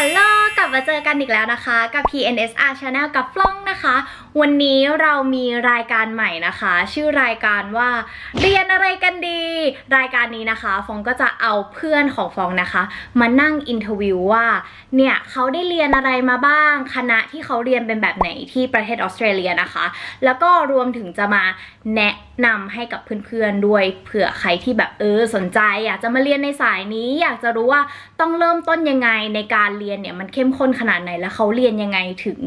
ฮัลโหลกลับมาเจอกันอีกแล้วนะคะ กับ PNSR Channel กับฟลอง วันนี้เรามีรายการใหม่นะคะ ชื่อรายการว่าเรียนอะไรกันดี รายการนี้นะคะ ฟองก็จะเอาเพื่อนของฟองนะคะ มานั่งอินเทอร์วิวว่าเนี่ยเขาได้เรียนอะไรมาบ้างคณะที่เขาเรียนเป็นแบบไหนที่ประเทศออสเตรเลียนะคะ แล้วก็รวมถึงจะมาแนะนำให้กับเพื่อนๆด้วยเผื่อใครที่แบบเออสนใจอยากจะมาเรียนในสายนี้ อยากจะรู้ว่าต้องเริ่มต้นยังไงในการเรียนเนี่ยมันเข้มข้นขนาดไหนแล้วเขาเรียนยังไงถึง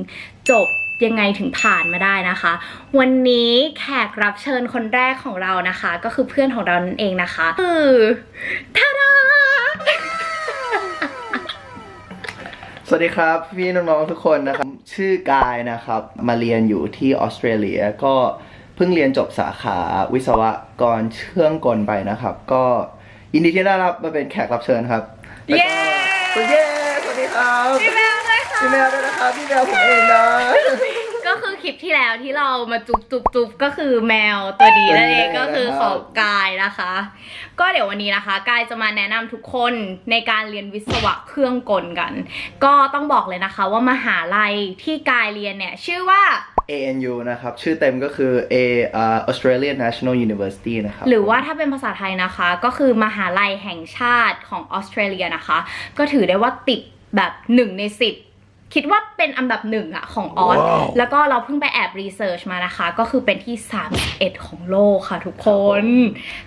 จบ ยังไงถึงผ่านมาได้นะคะ วันนี้แขกรับเชิญคนแรกของเรานะคะ ก็คือเพื่อนของเรานั่นเองนะคะคือทาดาสวัสดีครับ พี่น้องๆทุกคนนะครับ ชื่อกายนะครับ มาเรียนอยู่ที่ออสเตรเลียก็เพิ่งเรียนจบสาขาวิศวกรเชื่องกลไปนะครับ ก็ยินดีที่ได้รับมาเป็นแขกรับเชิญครับเย้แล้วก็เย้สวัสดีครับ พี่แมวด้วยค่ะพี่แมวด้วยนะครับพี่แมวผมเองนะ ก็คือคลิปที่แล้วที่เรามาจุบจุบจุบก็คือแมวตัวดีนั่นเองก็คือของกายนะคะ ก็เดี๋ยววันนี้นะคะ กายจะมาแนะนำทุกคนในการเรียนวิศวะเครื่องกลกัน ก็ต้องบอกเลยนะคะว่ามหาลัยที่กายเรียนเนี่ยชื่อว่า ANU นะครับ ชื่อเต็มก็คือ A uh, Australian National University นะครับหรือว่าถ้าเป็นภาษาไทยนะคะ ก็คือมหาลัยแห่งชาติของออสเตรเลียนะคะ ก็ถือได้ว่าติดแบบหนึ่งในสิบ คิดว่าเป็นอันดับหนึ่งอะของออสว้าวแล้วก็เราเพิ่งไปแอบรีเสิร์ชมานะคะ ก็คือเป็นที่ 31 ของโลกค่ะทุกคน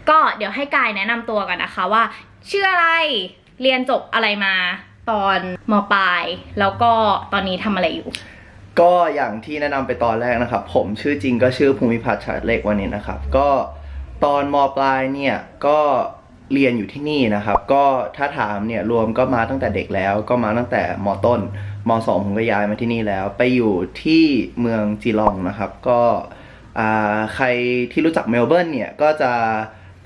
ก็เดี๋ยวให้กายแนะนำตัวกันนะคะว่า ชื่ออะไร เรียนจบอะไรมาตอนมปลาย แล้วก็ตอนนี้ทำอะไรอยู่ ก็อย่างที่แนะนำไปตอนแรกนะครับ ผมชื่อจริงก็ชื่อภูมิพัฒน์ชาติเล็กวันนี้นะครับ ก็ตอนมปลายเนี่ยก็เรียนอยู่ที่นี่นะครับ ก็ถ้าถามเนี่ยรวมก็มาตั้งแต่เด็กแล้ว ก็มาตั้งแต่มต้น มสองผมก็ย้ายมาที่นี่แล้ว ไปอยู่ที่เมืองจีลองนะครับ ก็อ่าใครที่รู้จักเมลเบิร์นเนี่ยก็จะ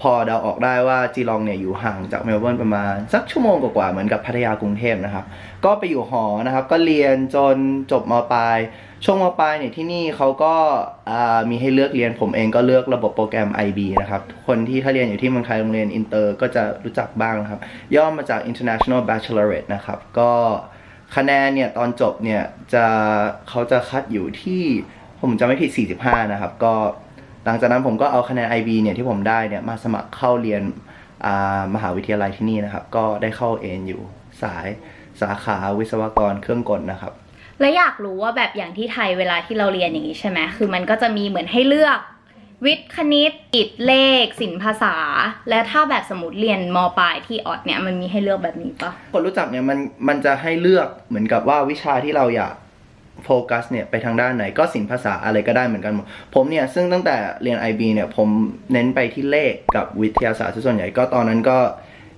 พอเดาออกได้ว่าจีลองเนี่ยอยู่ห่างจากเมลเบิร์นประมาณสักชั่วโมงกว่าๆเหมือนกับพัทยากรุงเทพนะครับ ก็ไปอยู่หอนะครับ ก็เรียนจนจบมปลายช่วงมปลายเนี่ยที่นี่เขาก็อ่ามีให้เลือกเรียนผมเองก็เลือกระบบโปรแกรม IB นะครับ คนที่ถ้าเรียนอยู่ที่เมืองไทยโรงเรียนอินเตอร์ก็จะรู้จักบ้างนะครับ ย่อมาจาก International Baccalaureate นะครับ ก็ คะแนนเนี่ยตอนจบเนี่ยจะเขาจะคัดอยู่ที่ผมจะไม่ผิด 45 นะครับ ก็หลังจากนั้นผมก็เอาคะแนน IB เนี่ยที่ผมได้เนี่ยมาสมัครเข้าเรียนอ่ามหาวิทยาลัยที่นี่นะครับ ก็ได้เข้าเอนอยู่สายสาขาวิศวกรเครื่องกลนะครับ และอยากรู้ว่าแบบอย่างที่ไทยเวลาที่เราเรียนอย่างนี้ใช่ไหมคือมันก็จะมีเหมือนให้เลือก วิทย์คณิตอิทเลขศิลปภาษา และถ้าแบบสมมติเรียนมปลายที่ออดเนี่ยมันมีให้เลือกแบบนี้ปะคนรู้จักเนี่ยมันมันจะให้เลือกเหมือนกับว่าวิชาที่เราอยากโฟกัสเนี่ยไปทางด้านไหนก็ศิลปภาษาอะไรก็ได้เหมือนกันหมดผมเนี่ยซึ่งตั้งแต่เรียน IB เนี่ยผมเน้นไปที่เลขกับวิทยาศาสตร์ส่วนใหญ่ก็ตอนนั้นก็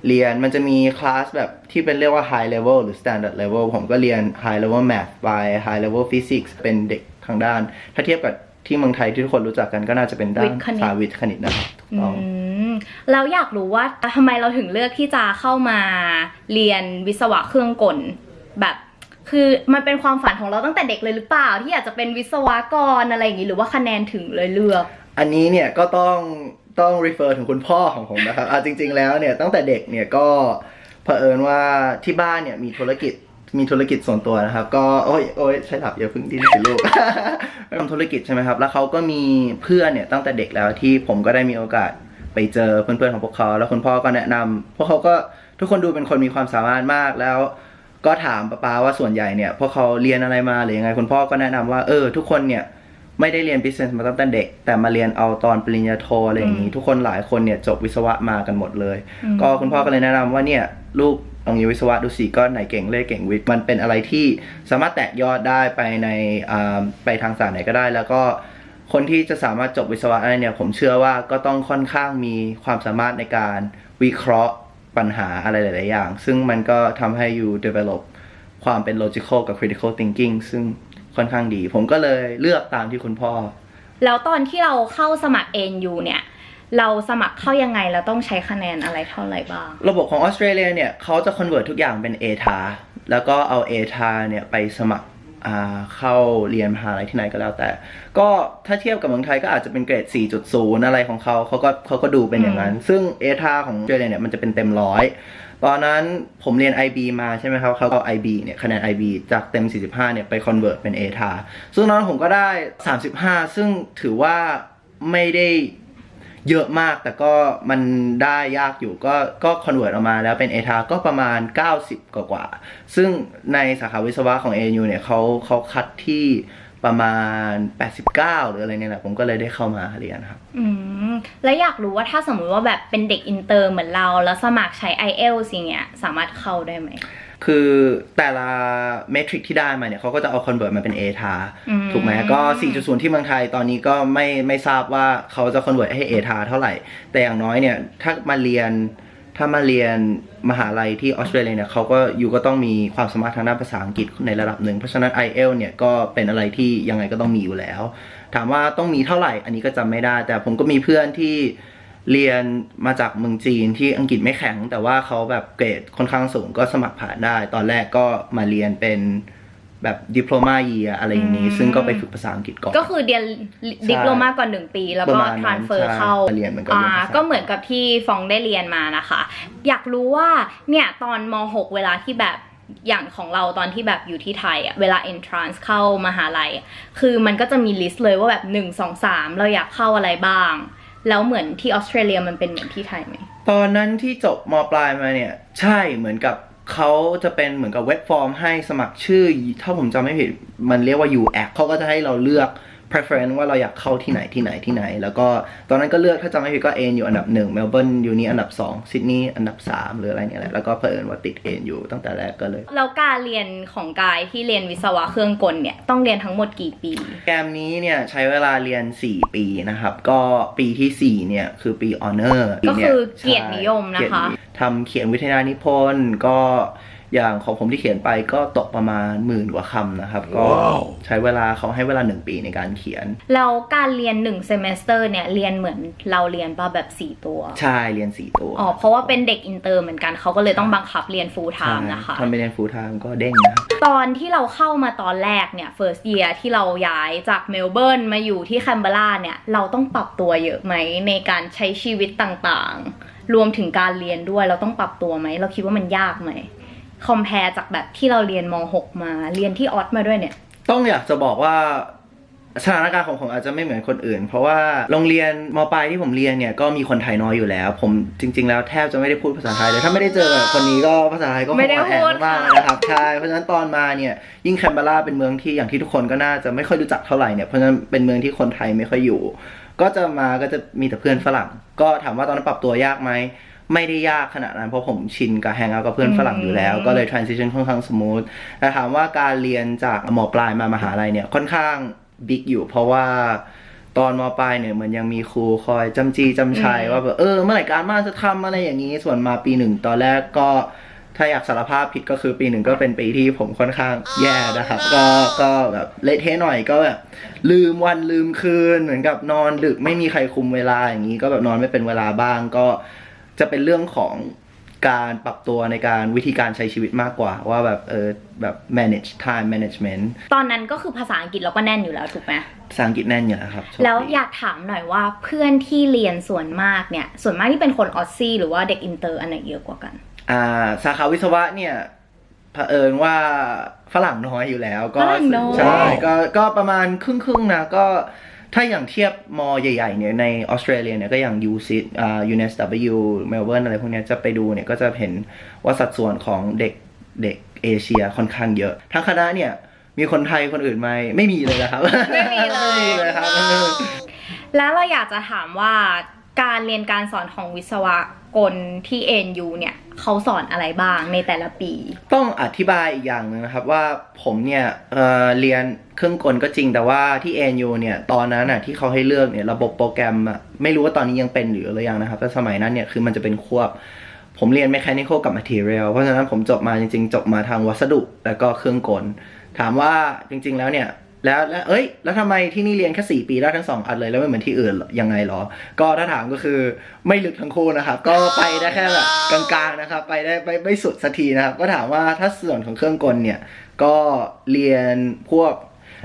เรียนมันจะมีคลาสแบบที่เป็นเรียกว่า high level หรือ standard level ผมก็เรียน high level math ไป high level physics เป็นเด็กทางด้าน ถ้าเทียบกับ ที่เมืองไทยที่ทุกคนรู้จักกันก็น่าจะเป็นด้านสายวิทย์คณิตนะครับถูกอืต้องมเราอยากรู้ว่าทำไมเราถึงเลือกที่จะเข้ามาเรียนวิศวะเครื่องกลแบบคือมันเป็นความฝันของเราตั้งแต่เด็กเลยหรือเปล่า ที่อยากจะเป็นวิศวกรอะไรอย่างนี้หรือว่าคะแนนถึงเลยเลือก อันนี้เนี่ยก็ต้องต้อง refer ถึงคุณพ่อของผมนะครับอะจริง ๆ แล้วเนี่ยตั้งแต่เด็กเนี่ยก็เผอิญว่าที่บ้านเนี่ยมีธุรกิจ มีธุรกิจส่วนตัวนะครับ ก็โอ้ยโอ้ยใช่หลับอย่าเพิ่งดิ้นสิลูกทำธุรกิจใช่ไหมครับ แล้วเขาก็มีเพื่อนเนี่ยตั้งแต่เด็กแล้วที่ผมก็ได้มีโอกาสไปเจอเพื่อนๆของพวกเขา แล้วคุณพ่อก็แนะนำพวกเขาก็ทุกคนดูเป็นคนมีความสามารถมากแล้ว ก็ถามป้าๆว่าส่วนใหญ่เนี่ยพวกเขาเรียนอะไรมาหรือยังไงคุณพ่อก็แนะนำว่าเออ ทุกคนเนี่ยไม่ได้เรียน business มาตั้งแต่เด็ก แต่มาเรียนเอาตอนปริญญาโทอะไรอย่างนี้อืมทุกคนหลายคนเนี่ยจบวิศวะมากันหมดเลยอืมก็คุณพ่อก็เลยแนะนำว่าเนี่ยลูก ลองเรียนวิศวะดูสิก็ไหนเก่งเลขเก่งวิทย์มันเป็นอะไรที่สามารถแตกยอดได้ไปในไปทางศาสายไหนก็ได้ แล้วก็คนที่จะสามารถจบวิศวะได้เนี่ยผมเชื่อว่าก็ต้องค่อนข้างมีความสามารถในการวิเคราะห์ปัญหาอะไรหลาย ๆ อย่าง ซึ่งมันก็ทำให้ you develop ความเป็น logical กับ critical thinking ซึ่งค่อนข้างดี ผมก็เลยเลือกตามที่คุณพ่อ แล้วตอนที่เราเข้าสมัคร NU เนี่ย เราสมัครเข้ายังไงเราต้องใช้คะแนนอะไรเท่าไหร่บ้าง ระบบของออสเตรเลียเนี่ยเขาจะ convert ทุกอย่างเป็น ATA แล้วก็เอา ATA เนี่ยไปสมัครอ่าเข้าเรียนมหาลัยที่ไหนก็แล้วแต่ ก็ถ้าเทียบกับเมืองไทยก็อาจจะเป็นเกรด 4.0 อะไรของเขาเขาก็เขาก็ดูเป็นอย่างนั้น ซึ่งเอทาของออสเตรเลียเนี่ยมันจะเป็นเต็มร้อยตอนนั้นผมเรียน IB มาใช่ไหมครับเขาเอา IB เนี่ยคะแนน IB จากเต็ม 45 เนี่ยไป convert เป็น ATA ซึ่งตอนนั้นผมก็ได้ 35 ซึ่งถือว่าไม่ได้ เยอะมากแต่ก็มันได้ยากอยู่ก็ก็ convert ออกมาแล้วเป็น ATA ก็ประมาณ 90 กว่ากว่า ซึ่งในสาขาวิศวะของ ANU เนี่ยเขาเขาคัดที่ประมาณ 89 หรืออะไรเนี่ยแหละผมก็เลยได้เข้ามาเรียนครับ อืม แล้วอยากรู้ว่าถ้าสมมุติว่าแบบเป็นเด็กอินเตอร์เหมือนเรา แล้วสมัครใช้ IELTS สิ่งเงี้ยสามารถเข้าได้ไหม คือแต่ละเมทริกที่ได้มาเนี่ยเขาก็จะเอา convert มาเป็น ATA อืมถูกไหมก็ 4.0 ที่เมืองไทยตอนนี้ก็ไม่ไม่ทราบว่าเขาจะ convert ให้ ATA เท่าไหร่ แต่อย่างน้อยเนี่ย ถ้ามาเรียนถ้ามาเรียนมหาลัยที่ออสเตรเลียเนี่ยเขาก็อยู่ก็ต้องมีความสามารถทางด้านภาษาอังกฤษในระดับหนึ่ง เพราะฉะนั้น IELTS เนี่ยก็เป็นอะไรที่ยังไงก็ต้องมีอยู่แล้ว ถามว่าต้องมีเท่าไหร่อันนี้ก็จำไม่ได้ แต่ผมก็มีเพื่อนที่ เรียนมาจากเมืองจีนที่อังกฤษไม่แข็ง แต่ว่าเขาแบบเกรดค่อนข้างสูงก็สมัครผ่านได้ ตอนแรกก็มาเรียนเป็นแบบดิโพลมาเยียอะไรอย่างนี้อืมซึ่งก็ไปฝึกภาษาอังกฤษก่อน ก็คือเรียนดิปโลมาก่อนหนึ่งปี แล้วปก็ระมาณนั้นทรานเฟอร์ใช่เข้าเรียนเหมือนกับอ่าเรียนภาษาก็เหมือนกับที่ฟองได้เรียนมานะคะ อยากรู้ว่าเนี่ยตอนม .6 เวลาที่แบบอย่างของเราตอนที่แบบอยู่ที่ไทยอะเวลา entrance เข้ามหาลัยอะคือมันก็จะมีลิสต์เลยว่าแบบ 1 2 3 เราอยากเข้าอะไรบ้าง แล้วเหมือนที่ออสเตรเลียมันเป็นเหมือนที่ไทยไหม ตอนนั้นที่จบมปลายมาเนี่ย ใช่เหมือนกับเขาจะเป็นเหมือนกับเว็บฟอร์มให้สมัครชื่อ ถ้าผมจำไม่ผิดมันเรียกว่า U Act เขาก็จะให้เราเลือก preference ว่าเราอยากเข้าที่ไหนที่ไหนที่ไหน แล้วก็ตอนนั้นก็เลือกถ้าจำไม่ผิดก็เอ็นอยู่อันดับหนึ่งเมลเบิร์นอยู่นี่อันดับสองซิดนีย์อันดับสามหรืออะไรเนี่ยแหละแล้วก็เผอิญว่าติดเอ็นอยู่ตั้งแต่แรกก็เลย แล้วการเรียนของกายที่เรียนวิศวะเครื่องกลเนี่ยต้องเรียนทั้งหมดกี่ปี แกรมนี้เนี่ยใช้เวลาเรียน 4 ปีนะครับ ก็ปีทีสี่ 4 เนี่ยคือปี honor ก็คือเกียรตินิยมนะคะเกียรตินิยมทำเขียนวิทยานิพนธ์ก็ อย่างของผมที่เขียนไปก็ตกประมาณหมื่นกว่าคำนะครับ ก็ใช้เวลาเขาให้เวลา 1 ปีในการเขียน แล้วการเรียน1 semester เนี่ยเรียนเหมือนเราเรียนป่ะแบบ 4 ตัว ใช่เรียน 4 ตัวอ๋อเพราะว่าเป็นเด็กอินเตอร์เหมือนกันเขาก็เลยต้องบังคับเรียน full ใช่ time นะคะถ้าไม่เรียน full time ก็เด้งนะครับตอนที่เราเข้ามาตอนแรกเนี่ย first year ที่เราย้ายจากเมลเบิร์นมาอยู่ที่แคนเบราเนี่ยเราต้องปรับตัวเยอะไหมในการใช้ชีวิตต่างๆ รวมถึงการเรียนด้วยเราต้องปรับตัวไหม เราคิดว่ามันยากไหม คอมเพลจากแบบที่เราเรียนม .6 มาเรียนที่ออสมาด้วยเนี่ย ต้องอยากจะบอกว่าสถานการณ์ของผมอาจจะไม่เหมือนคนอื่น เพราะว่าโรงเรียนมปลายที่ผมเรียนเนี่ยก็มีคนไทยน้อยอยู่แล้ว ผมจริง ๆ แล้วแทบจะไม่ได้พูดภาษาไทยเลยถ้าไม่ได้เจอกับคนนี้ก็ภาษาไทยก็คงไม่ได้อ่อนแอพูดมากค่ะๆนะครับใช่เพราะฉะนั้นตอนมาเนี่ยยิ่งแคนเบราเป็นเมืองที่อย่างที่ทุกคนก็น่าจะไม่ค่อยรู้จักเท่าไหร่เนี่ยเพราะฉะนั้นเป็นเมืองที่คนไทยไม่ค่อยอยู่ ก็จะมาก็จะมีแต่เพื่อนฝรั่ง ก็ถามว่าตอนนั้นปรับตัวยากไหม ไม่ได้ยากขนาดนั้นเพราะผมชินกับแฮงเอาท์กับเพื่อนฝรั่งอยู่แล้ว ก็เลย transition ค่อนข้างสมูทแต่ถามว่าการเรียนจากมปลายมามหาลัยเนี่ยค่อนข้างบิ๊กอยู่ เพราะว่าตอนมปลายเนี่ยเหมือนยังมีครูคอยจำจีจำชัยอืมว่าแบบเออเมื่อไหร่การมานจะทำอะไรอย่างนี้ ส่วนมาปีหนึ่งตอนแรกก็ถ้าอยากสารภาพผิดก็คือปีหนึ่งก็เป็นปีที่ผมค่อนข้างแย่นะครับ ก็ก็แบบเละเทะหน่อยก็แบบลืมวันลืมคืนเหมือนกับนอนดึกไม่มีใครคุมเวลาอย่างนี้ ก็แบบนอนไม่เป็นเวลาบ้างก็ จะเป็นเรื่องของการปรับตัวในการวิธีการใช้ชีวิตมากกว่า ว่าแบบเออแบบ manage time management ตอนนั้นก็คือภาษาอังกฤษเราก็แน่นอยู่แล้วถูกไหมภาษาอังกฤษแน่นอยู่แล้วครับโชคดีแล้วอยากถามหน่อยว่าเพื่อนที่เรียนส่วนมากเนี่ย ส่วนมากที่เป็นคนออสซี่หรือว่าเด็กอินเตอร์อันไหนเยอะกว่ากัน อ่า สาขาวิศวะเนี่ยเผอิญว่าฝรั่งน้อยอยู่แล้ว ก็ฝรั่งน้อยใช่ก็ก็ประมาณครึ่งครึ่งๆนะก็ ถ้าอย่างเทียบมอใหญ่ๆเนี่ยในออสเตรเลียเนี่ยก็อย่าง U C อ่า UNSW Melbourne อะไรพวกเนี้ยจะไปดูเนี่ยก็จะเห็นว่าสัดส่วนของเด็กเด็กเอเชียค่อนข้างเยอะทั้งคณะเนี่ยมีคนไทยคนอื่นไหมไม่มีเลยนะครับ ไม่มีเลยไม่มีเลยครับ แล้วเราอยากจะถามว่าการเรียนการสอนของวิศวกรที่เอ็นยูเนี่ย เขาสอนอะไรบ้างในแต่ละปี ต้องอธิบายอีกอย่างหนึ่งนะครับว่าผมเนี่ยเเรียนเครื่องกลก็จริงแต่ว่าที่ ANU เนี่ยตอนนั้นน่ะที่เขาให้เลือกเนี่ยระบบโปรแกรมอะไม่รู้ว่าตอนนี้ยังเป็นหรือหรือยังนะครับแต่สมัยนั้นเนี่ยคือมันจะเป็นควบ ผมเรียน mechanical กับ material เพราะฉะนั้นผมจบมาจริง ๆ จบมาทางวัสดุแล้วก็เครื่องกล ถามว่าจริง ๆ แล้วเนี่ย แล้วแล้วเอ้ย แล้วทำไมที่นี่เรียนแค่สี่ปีได้ทั้งสองอันเลยแล้วไม่เหมือนที่อื่นเหรอยังไงหรอ ก็ถ้าถามก็คือไม่ลึกทั้งคู่นะครับ ก็ไปได้แค่แบบกลางๆนะครับ ไปได้ไม่ไม่สุดสักทีนะครับ ก็ถามว่าถ้าส่วนของเครื่องกลเนี่ย ก็เรียนพวก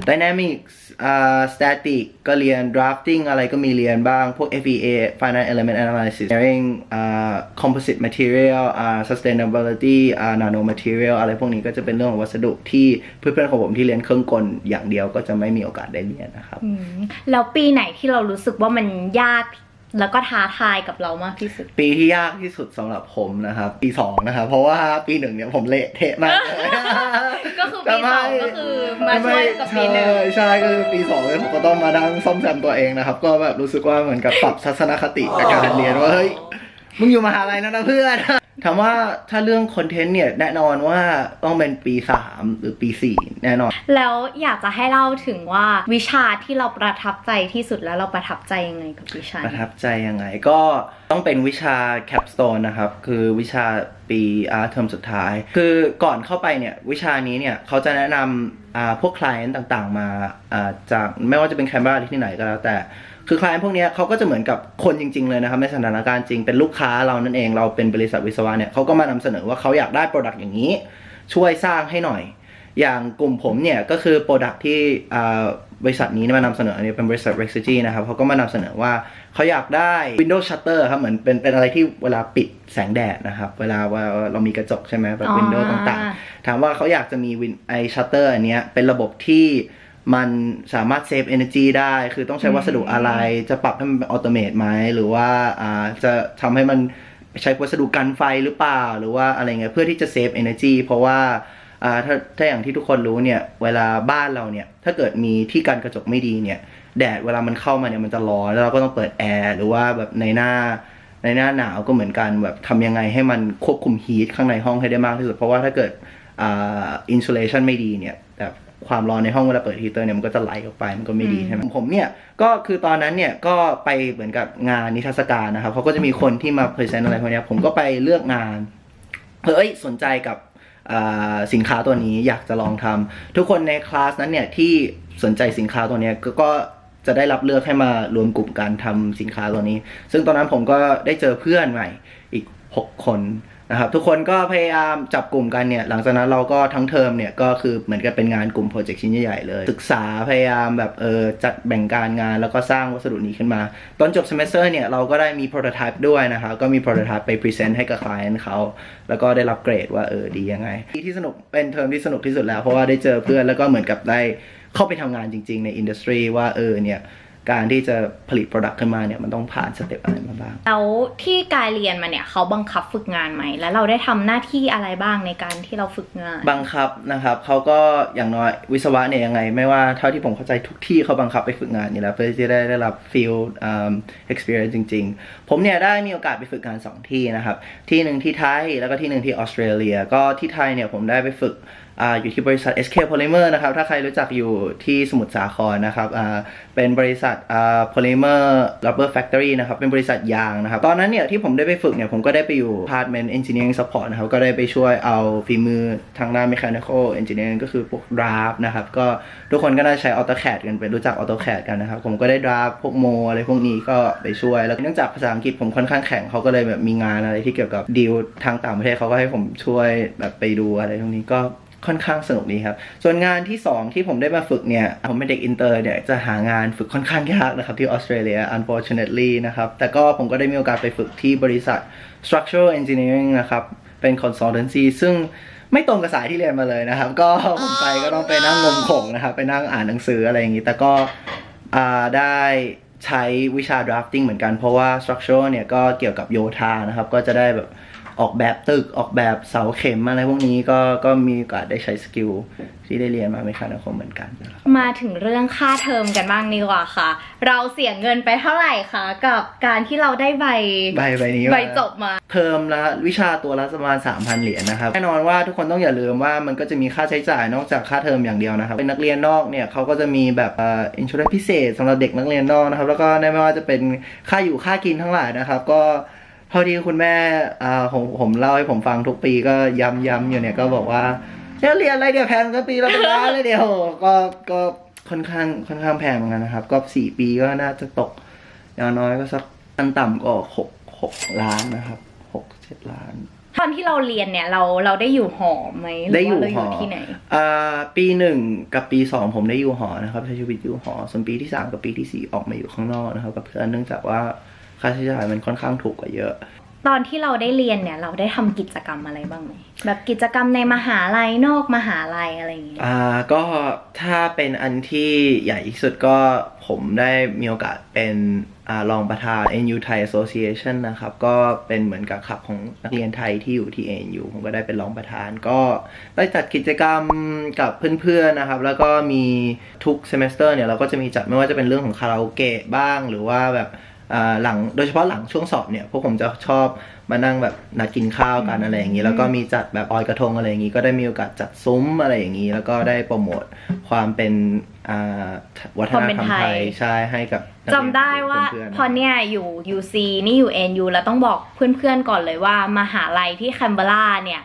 Dynamics อ่า Static ก็เรียน Drafting อะไรก็มีเรียนบ้าง พวก FEA Finite Element Analysis Engineering อ่า Composite Material อ่า Sustainability อ่า Nano Material อะไรพวกนี้ก็จะเป็นเรื่องของวัสดุที่เพื่อนๆของผมที่เรียนเครื่องกลอย่างเดียวก็จะไม่มีโอกาสได้เรียนนะครับ อืมแล้วปีไหนที่เรารู้สึกว่ามันยาก แล้วก็ท้าทายกับเรามากที่สุด ปีที่ยากที่สุดสำหรับผมนะครับ ปีสองนะครับ เพราะว่าปีหนึ่งเนี่ยผมเละเทะมากเลย ก็คือปีสองก็คือมาช่วยกับปีหนึ่งใช่ใช่ก็คือปีสองเนี่ยผมก็ต้องมานั่งซ่อมแซมตัวเองนะครับ ก็แบบรู้สึกว่าเหมือนกับปรับทัศนคติกับการเรียนว่าเฮ้ยมึงอยู่มหาลัยนะนะเพื่อน ถามว่าถ้าเรื่องคอนเทนต์เนี่ย แน่นอนว่าต้องเป็นปีสามหรือปีสี่แน่นอน แล้วอยากจะให้เล่าถึงว่าวิชาที่เราประทับใจที่สุดแล้วเราประทับใจยังไงกับวิชา ประนี้ทับใจยังไงก็ต้องเป็นวิชา capstone นะครับ คือวิชาปีอาร์เทอมสุดท้าย คือก่อนเข้าไปเนี่ยวิชานี้เนี่ยเขาจะแนะนำอ่าพวก client ต่างๆมาอ่าจากไม่ว่าจะเป็นแคม b ราที่ไหนก็แล้วแต่ คือ client พวกเนี้ยเขาก็จะเหมือนกับคนจริง ๆ เลยนะครับในสถานการณ์จริงเป็นลูกค้าเรานั่นเองเราเป็นบริษัทวิศวะเนี่ยเขาก็มานำเสนอว่าเขาอยากได้ product อย่างนี้ ช่วยสร้างให้หน่อย อย่างกลุ่มผมเนี่ยก็คือ Product ที่อ่าบริษัทนี้มานำเสนออันนี้เป็นบริษัท Rexity นะครับเขาก็มานำเสนอว่าเขาอยากได้ Windows Shutter ครับเหมือนเป็นเป็นอะไรที่เวลาปิดแสงแดดนะครับ เวลาว่าเรามีกระจกใช่ไหมแบบอ๋อ Windows ต่างๆ ถามว่าเขาอยากจะมี Win ไอ Shutter อันเนี้ยเป็นระบบที่ มันสามารถเซฟ energy ได้ คือต้องใช้วัสดุอะไร จะปรับให้มันเป็นออโตเมตไหม หรือว่าอ่าจะทำให้มันใช้วัสดุกันไฟหรือเปล่า หรือว่าอะไรเงี้ย เพื่อที่จะเซฟ energy เพราะว่าอ่าถ้าถ้าอย่างที่ทุกคนรู้เนี่ย เวลาบ้านเราเนี่ย ถ้าเกิดมีที่กันกระจกไม่ดีเนี่ย แดดเวลามันเข้ามาเนี่ยมันจะร้อน แล้วเราก็ต้องเปิดแอร์ หรือว่าแบบในหน้า ในหน้าหนาวก็เหมือนกันแบบทำยังไงให้มันควบคุมฮีทข้างในห้องให้ได้มากที่สุด เพราะว่าถ้าเกิดอ่าอินซูเลชันไม่ดีเนี่ยแบบ ความร้อนในห้องเวลาเปิดฮีเตอร์เนี่ยมันก็จะไหลออกไปมันก็ไม่ดีใช่ไหมผมเนี่ยก็คือตอนนั้นเนี่ยก็ไปเหมือนกับงานนิทรรศการนะครับเขาก็จะมีคนที่มาพรีเซนต์อะไรพวกเนี้ยผมก็ไปเลือกงานเฮ้ยสนใจกับอ่าสินค้าตัวนี้อยากจะลองทำทุกคนในคลาสนั้นเนี่ยที่สนใจสินค้าตัวเนี้ยก็ก็จะได้รับเลือกให้มารวมกลุ่มการทำสินค้าตัวนี้ ซึ่งตอนนั้นผมก็ได้เจอเพื่อนใหม่อีก 6 คน นะครับทุกคนก็พยายามจับกลุ่มกันเนี่ยหลังจากนั้นเราก็ทั้งเทอมเนี่ยก็คือเหมือนกับเป็นงานกลุ่มโปรเจกต์ชิ้นใหญ่ๆเลย ศึกษาพยายามแบบเออจัดแบ่งการงานแล้วก็สร้างวัสดุนี้ขึ้นมา ตอนจบ semester เนี่ยเราก็ได้มี prototype ด้วยนะครับก็มี prototype ไป present ให้กับ client เขาแล้วก็ได้รับเกรดว่าเออดียังไง ที่สนุกเป็นเทอมที่สนุกที่สุดแล้วเพราะว่าได้เจอเพื่อนแล้วก็เหมือนกับได้เข้าไปทำงานจริง ๆ ในอินดัสทรีว่าเออเนี่ย การที่จะผลิต product ขึ้นมาเนี่ยมันต้องผ่านสเต็ปอะไรมาบ้าง แล้วที่กายเรียนมาเนี่ยเขาบังคับฝึกงานไหม แล้วเราได้ทำหน้าที่อะไรบ้างในการที่เราฝึกงาน บังคับนะครับเขาก็อย่างน้อยวิศวะเนี่ยยังไง ไม่ว่าเท่าที่ผมเข้าใจทุกที่เขาบังคับไปฝึกงานอยู่แล้วเพื่อที่จะได้ได้รับ field um, experience จริง ๆ ผมเนี่ยได้มีโอกาสไปฝึกงาน 2 ที่นะครับที่หนึ่งที่ไทยแล้วก็ที่หนึ่งที่ออสเตรเลีย ก็ที่ไทยเนี่ยผมได้ไปฝึก ออยู่ที่บริษัท SK Polymer นะครับ ถ้าใครรู้จักอยู่ที่สมุทรสาครนะครับเป็นบริษัท Polymer Rubber Factory นะครับ เป็นบริษัทยางนะครับ ตอนนั้นเนี่ยที่ผมได้ไปฝึกเนี่ย ผมก็ได้ไปอยู่ Department Engineering Support นะครับ ก็ได้ไปช่วยเอาฝีมือทางด้าน Mechanical Engineering ก็คือพวก draft นะครับ ก็ทุกคนก็น่าใช้ AutoCAD กันเป็นรู้จัก AutoCAD กันนะครับ ผมก็ได้ draft พวกโมอะไรพวกนี้ก็ไปช่วย แล้วเนื่องจากภาษาอังกฤษผมค่อนข้างแข็งเขาก็เลยแบบมีงานอะไรที่เกี่ยวกับดีลทางต่างประเทศเขาก็ให้ผมช่วยแบบไปดูอะไรพวกนี้ก็ ค่อนข้างสนุกดีครับ ส่วนงานที่ 2 ที่ผมได้มาฝึกเนี่ย ผมเป็นเด็กอินเตอร์เนี่ยจะหางานฝึกค่อนข้างยากนะครับ ที่ออสเตรเลีย unfortunately นะครับ แต่ก็ผมก็ได้มีโอกาสไปฝึกที่บริษัท structural engineering นะครับ เป็น consultancy ซึ่งไม่ตรงกับสายที่เรียนมาเลยนะครับ ก็ผมไปก็ต้องไปนั่งงมขงนะครับ ไปนั่งอ่านหนังสืออะไรอย่างนี้ แต่ก็ได้ใช้วิชา drafting เหมือนกัน เพราะว่า structural เนี่ยก็เกี่ยวกับโยธานะครับ ก็จะได้แบบ ออกแบบตึกออกแบบเสาเข็มอะไรพวกนี้ก็ก็มีโอกาสได้ใช้สกิลที่ได้เรียนมาไม่คานาคมเหมือนกันนะครับ มาถึงเรื่องค่าเทอมกันบ้างดีกว่าค่ะ เราเสียเงินไปเท่าไหร่คะกับการที่เราได้ใบใบใบนี้ใบมาจบมา เทอมละวิชาตัวละประมาณ3,000 เหรียญนะครับแน่นอนว่าทุกคนต้องอย่าลืมว่ามันก็จะมีค่าใช้จ่ายนอกจากค่าเทอมอย่างเดียวนะครับเป็นนักเรียนนอกเนี่ยเขาก็จะมีแบบเอ่ออินชูรันพิเศษสำหรับเด็กนักเรียนนอกนะครับแล้วก็ไม่ว่าจะเป็นค่าอยู่ค่ากินทั้งหลายนะครับก็เท่าที่คุณแม่อ่าผมผมเล่าให้ผมฟังทุกปีก็ย้ำย้ำอยู่เนี่ยก็บอกว่าเนี่ยเรียนอะไรเดี๋ยวแพงก็ปีละเป็นล้านเลยเดียวก็ก็ค่อนข้างค่อนข้างแพงเหมือนกันนะครับ ก็สี่ปีก็น่าจะตกอย่างน้อยก็สักอันต่ำก็หกหกล้านนะครับหกเจ็ดล้าน ตอนที่เราเรียนเนี่ยเราเราได้อยู่หอไหมหรืได้อยู่ว่าเราอหอยู่ที่ไหนอ่าปีหนึ่งกับปีสองผมได้อยู่หอนะครับใช้ชีวิตอยู่หอส่วนปีที่สามกับปีที่สี่ออกมาอยู่ข้างนอกนะครับ กับเพื่อนเนื่องจากว่า ค่าใช้จ่ายมันค่อนข้างถูกกว่าเยอะ ตอนที่เราได้เรียนเนี่ย เราได้ทำกิจกรรมอะไรบ้างไหมแบบกิจกรรมในมหาลัยนอกมหาลัยอะไรอย่างเงี้ยอ่าก็ถ้าเป็นอันที่ใหญ่ที่สุดก็ผมได้มีโอกาสเป็นอ่ารองประธาน NU Thai Association นะครับ ก็เป็นเหมือนกับคลับของนักเรียนไทยที่อยู่ที่ NU ผมก็ได้เป็นรองประธาน ก็ได้จัดกิจกรรมกับเพื่อนๆนะครับ แล้วก็มีทุก semester เนี่ยเราก็จะมีจัดไม่ว่าจะเป็นเรื่องของคาราโอเกะบ้าง หรือว่าแบบอ่า หลังโดยเฉพาะหลังช่วงสอบเนี่ยพวกผมจะชอบมานั่งแบบนัดกินข้าวกันอะไรอย่างนี้ แล้วก็มีจัดแบบออยกระทงอะไรอย่างนี้ ก็ได้มีโอกาสจัดซุ้มอะไรอย่างนี้ แล้วก็ได้โปรโมทความเป็นอ่าวัฒนธรรมไทยใช่ให้กับนักเรียนจำได้ว่าเพื่อนๆพอเนี่ยอยู่ UC นี่อยู่ NU แล้วต้องบอกเพื่อนๆก่อนเลยว่ามหาลัยที่แคนเบอร์ราเนี่ย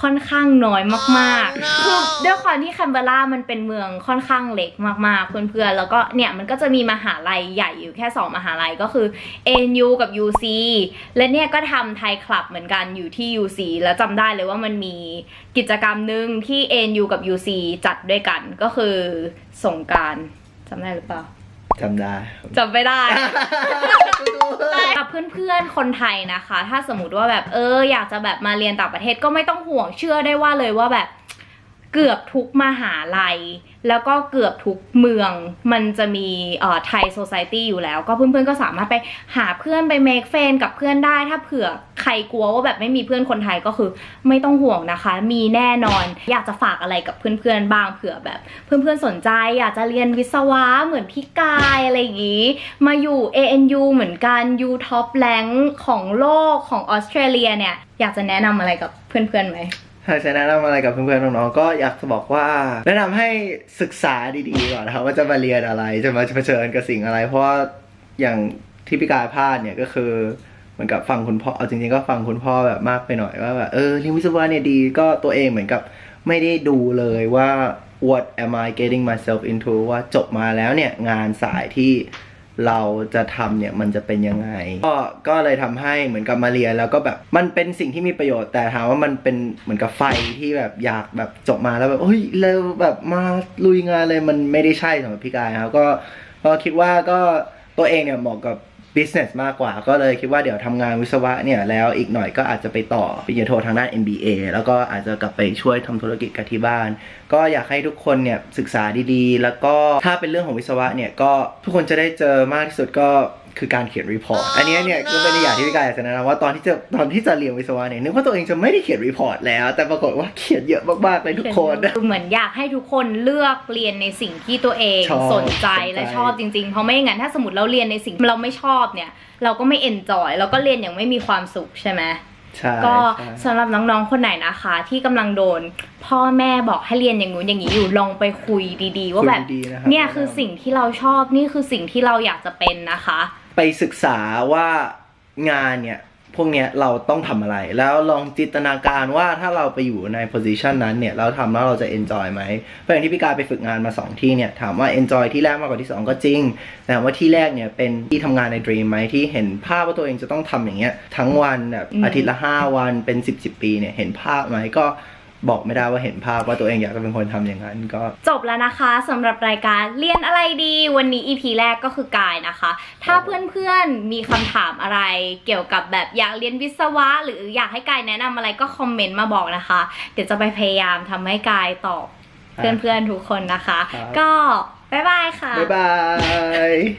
ค่อนข้างน้อยมากๆคือด้วยความที่แคนเบอร์รามันเป็นเมืองค่อนข้างเล็กมากๆเพื่อนๆแล้วก็เนี่ยมันก็จะมีมหาลัยใหญ่อยู่แค่ 2 มหาลัยก็คือ NU กับ UC และเนี่ยก็ทำไทยคลับเหมือนกันอยู่ที่ UC แล้วจำได้เลยว่ามันมีกิจกรรมหนึ่งที่ NU กับ UC จัดด้วยกันก็คือสงกรารจำได้หรือเปล่า จำได้ครับจำไม่ได้ กับเพื่อนๆ คนไทยนะคะ ถ้าสมมติว่าแบบเอออยากจะแบบมาเรียนต่างประเทศก็ไม่ต้องห่วงเชื่อได้ว่าเลยว่าแบบ เกือบทุกมหาลัย แล้วก็เกือบทุกเมือง มันจะมีเอ่อไทยโซซ i ตี้อยู่แล้ว ก็เพื่อนๆก็สามารถไปหาเพื่อนไปเมคเฟนกับเพื่อนได้ ถ้าเผื่อใครกลัวว่าแบบไม่มีเพื่อนคนไทยก็คือไม่ต้องห่วงนะคะ มีแน่นอน อยากจะฝากอะไรกับเพื่อนๆบ้างเผื่อแบบ เพื่อนๆสนใจ อยากจะเรียนวิศวะเหมือนพี่กายอะไรอย่างงี้ มาอยู่ ANU เหมือนกัน U Top Rank ของโลกของออสเตรเลียเนี่ย อยากจะแนะนำอะไรกับเพื่อนๆไหม ถ้าจะแนะนำอะไรกับเพื่อนๆน้องๆก็อยากจะบอกว่า แนะนำให้ศึกษาดีๆก่อนนะครับว่าจะมาเรียนอะไรจะมาเผชิญกับสิ่งอะไร เพราะว่าอย่างที่พี่กายพลาดเนี่ยก็คือเหมือนกับฟังคุณพ่อเอาจริงๆก็ฟังคุณพ่อแบบมากไปหน่อยว่าแบบเออเรียนวิศวะเนี่ยดีก็ตัวเองเหมือนกับไม่ได้ดูเลยว่า what am I getting myself into ว่าจบมาแล้วเนี่ยงานสายที่ เราจะทำเนี่ยมันจะเป็นยังไง ก็ก็เลยทำให้เหมือนกับมาเรียนแล้วก็แบบมันเป็นสิ่งที่มีประโยชน์แต่ถามว่ามันเป็นเหมือนกับไฟที่แบบอยากแบบจบมาแล้วแบบเฮ้ยเร็วแบบมาลุยงานเลยมันไม่ได้ใช่สำหรับพี่กายครับก็ก็คิดว่าก็ตัวเองเนี่ยเหมาะกับ business มากกว่า ก็เลยคิดว่าเดี๋ยวทำงานวิศวะเนี่ย แล้วอีกหน่อยก็อาจจะไปต่อปริญญาโททางด้าน MBA แล้วก็อาจจะกลับไปช่วยทำธุรกิจกับที่บ้าน ก็อยากให้ทุกคนเนี่ยศึกษาดีๆ แล้วก็ถ้าเป็นเรื่องของวิศวะเนี่ยก็ทุกคนจะได้เจอมากที่สุดก็ คือการเขียนรีพอร์ต อันเนี้ยเนี่ยก็เป็นอย่างที่พี่กายอยากจะแนะนำว่าตอนที่จะตอนที่จะเรียนวิศวะเนี่ยนึกว่าตัวเองจะไม่ได้เขียนรีพอร์ตแล้ว แต่ปรากฏว่าเขียนเยอะมากๆเลยทุกคนคือเหมือนอยากให้ทุกคนเลือกเรียนในสิ่งที่ตัวเองชอบสนใจสนใจและชอบจริงๆ เพราะไม่อย่างนั้นถ้าสมมติเราเรียนในสิ่งที่เราไม่ชอบเนี่ย เราก็ไม่เอนจอยเราก็เรียนอย่างไม่มีความสุขใช่ไหมใช่ก็ใช่สำหรับน้องๆ คนไหนนะคะ ที่กำลังโดน พ่อแม่บอกให้เรียนอย่างงู้นอย่างนี้อยู่ลองไปคุยดีๆ ว่าแบบคุยดีๆะรับเนี่ยคือสิ่งที่เราชอบนี่คือสิ่งที่เราอยากจะเป็นนะคะ ไปศึกษาว่างานเนี่ยพวกเนี้ยเราต้องทำอะไร แล้วลองจินตนาการว่าถ้าเราไปอยู่ใน position นั้นเนี่ยเราทำแล้วเราจะ enjoy ไหมเพราะอย่างที่พี่กาไปฝึกงานมา 2 ที่เนี่ยถามว่า enjoy ที่แรกมากกว่าที่ 2 ก็จริง แต่ว่าที่แรกเนี่ยเป็นที่ทำงานใน dream ไหมที่เห็นภาพว่าตัวเองจะต้องทำอย่างเงี้ยทั้งวันแบบอาทิตย์ละ 5 วันเป็น 10 10ปีเนี่ยเห็นภาพไหมก็ บอกไม่ได้ว่าเห็นภาพว่าตัวเองอยากจะเป็นคนทำอย่างนั้นก็ จบแล้วนะคะสำหรับรายการเรียนอะไรดีวันนี้ EP แรกก็คือกายนะคะ ถ้าเพื่อนๆมีคำถามอะไรเกี่ยวกับแบบอยากเรียนวิศวะ หรืออยากให้กายแนะนำอะไรก็คอมเมนต์มาบอกนะคะ เดี๋ยวจะไปพยายามทำให้กายตอบเพื่อนๆทุกคนนะคะครับก็บ๊ายบายค่ะบ๊ายบาย